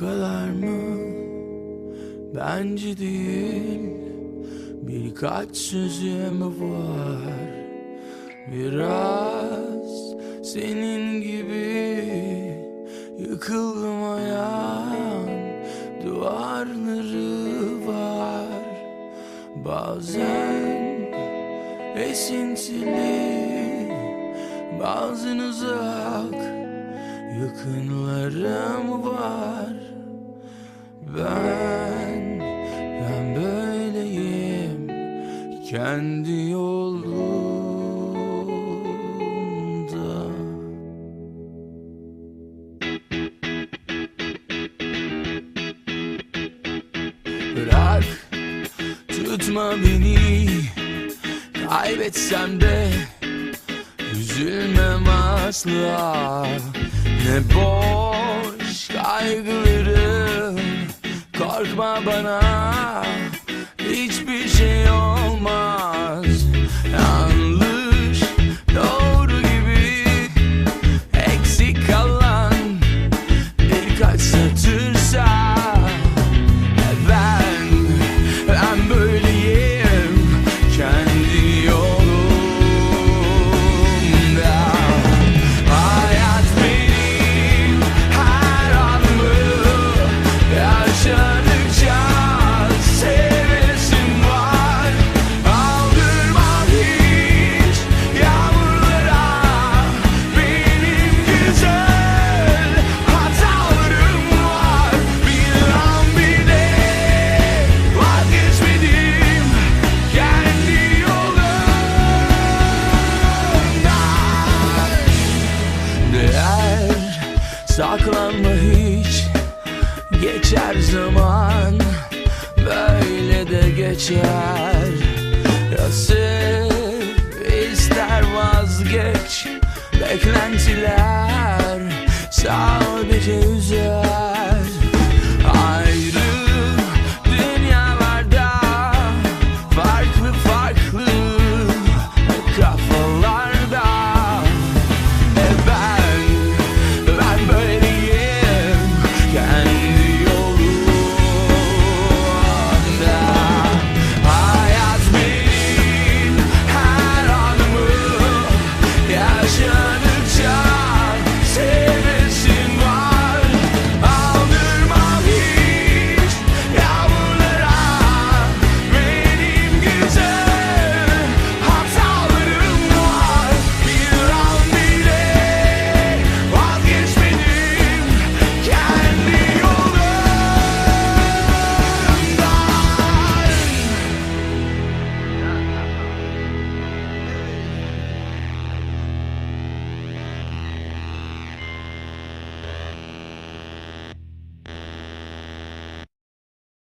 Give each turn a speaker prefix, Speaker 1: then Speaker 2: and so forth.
Speaker 1: kadar mı? Bence değil. Birkaç sözüm var. Biraz senin gibi Yıkıldım ayağın Duvarları var. Bazen esintili Bazen uzak. Yakınlarım var Ben Ben böyleyim. Kendi yolumda. Bırak Tutma beni. Kaybetsem de Üzülmem asla. Ne boş kaygılarım Korkma bana. Hiçbir şey saklanma hiç Geçer zaman Böyle de geçer. Ya sev ister vazgeç Beklentiler sadece üzer